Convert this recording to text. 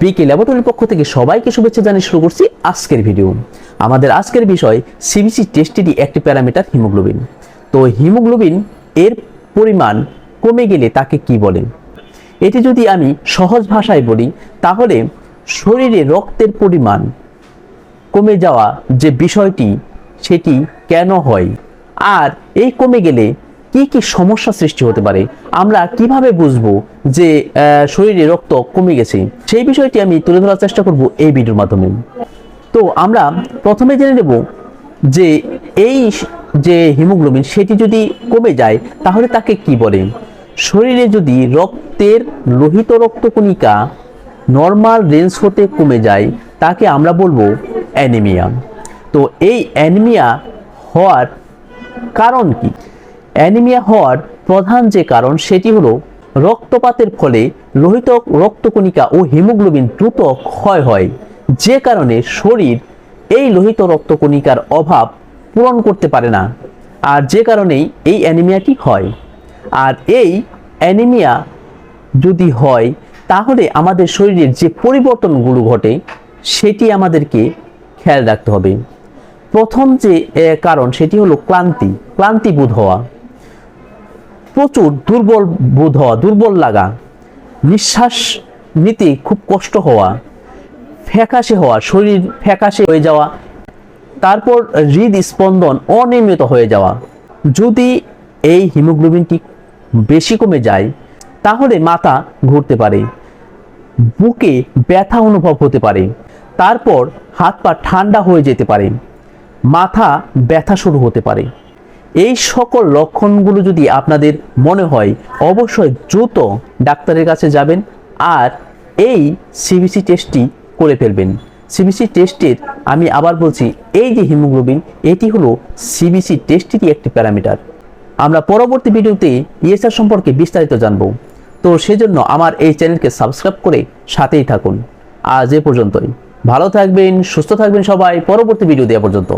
বিকে ল্যাবরেটরির পক্ষ থেকে সবাইকে শুভেচ্ছা জানিয়ে শুরু করছি আজকের ভিডিও। আমাদের আজকের বিষয় সিবিসি টেস্টেরই একটি প্যারামিটার হিমোগ্লোবিন তো হিমোগ্লোবিন এর পরিমাণ কমে গেলে তাকে কি বলে? এটি যদি আমি সহজ ভাষায় বলি, তাহলে শরীরে রক্তের পরিমাণ কমে যাওয়া যে বিষয়টি, সেটি কেন হয়? আর এই কমে গেলে কি কি সমস্যা সৃষ্টি হতে পারে? আমরা কীভাবে বুঝব যে শরীরে রক্ত কমে গেছে? সেই বিষয়টি আমি তুলে ধরার চেষ্টা করব এই ভিডিওর মাধ্যমে। তো আমরা প্রথমে জেনে নেব যে এই যে হিমোগ্লোবিন, সেটি যদি কমে যায়, তাহলে তাকে কি বলে? শরীরে যদি রক্তের লোহিত রক্তকণিকা নর্মাল রেঞ্জ হতে কমে যায়, তাকে আমরা বলব অ্যানিমিয়া তো এই অ্যানিমিয়া হওয়ার কারণ কি? অ্যানিমিয়া হওয়ার প্রধান যে কারণ সেটি হলো রক্তপাতের ফলে লোহিত রক্তকণিকা ও হিমোগ্লোবিন দ্রুত ক্ষয় হয়। যে কারণে শরীর এই লোহিত রক্তকণিকার অভাব পূরণ করতে পারে না। আর যে কারণেই এই অ্যানিমিয়াটি হয়। আর এই অ্যানিমিয়া যদি হয়, তাহলে আমাদের শরীরের যে পরিবর্তনগুলো ঘটে, সেটি আমাদেরকে খেয়াল রাখতে হবে। প্রথম যে কারণ সেটি হলো ক্লান্তি। ক্লান্তি বোধ হওয়া। প্রচুর দুর্বল বোধ হওয়া, দুর্বল লাগা, নিঃশ্বাস নিতে খুব কষ্ট হওয়া, ফ্যাকাশে হওয়া, শরীর ফ্যাকাশে হয়ে যাওয়া, তারপর হৃদস্পন্দন অনিয়মিত হয়ে যাওয়া। যদি এই হিমোগ্লোবিনটি বেশি কমে যায়, তাহলে মাথা ঘুরতে পারে, বুকে ব্যথা অনুভব হতে পারে, তারপর হাত পা ঠান্ডা হয়ে যেতে পারে, মাথা ব্যথা শুরু হতে পারে। এই সকল লক্ষণগুলো যদি আপনাদের মনে হয়, অবশ্যই দ্রুত ডাক্তারের কাছে যাবেন আর এই সিবিসি টেস্টটি করে ফেলবেন। সিবিসি টেস্টের আমি আবার বলছি, এই যে হিমোগ্লোবিন, এটি হলো সিবিসি টেস্টেরই একটি প্যারামিটার। আমরা পরবর্তী ভিডিওতে ইএসআর সম্পর্কে বিস্তারিত জানব। তো সেজন্য আমার এই চ্যানেলকে সাবস্ক্রাইব করে সাথেই থাকুন। আজ এ পর্যন্তই। ভালো থাকবেন, সুস্থ থাকবেন সবাই। পরবর্তী ভিডিও দেওয়া পর্যন্ত।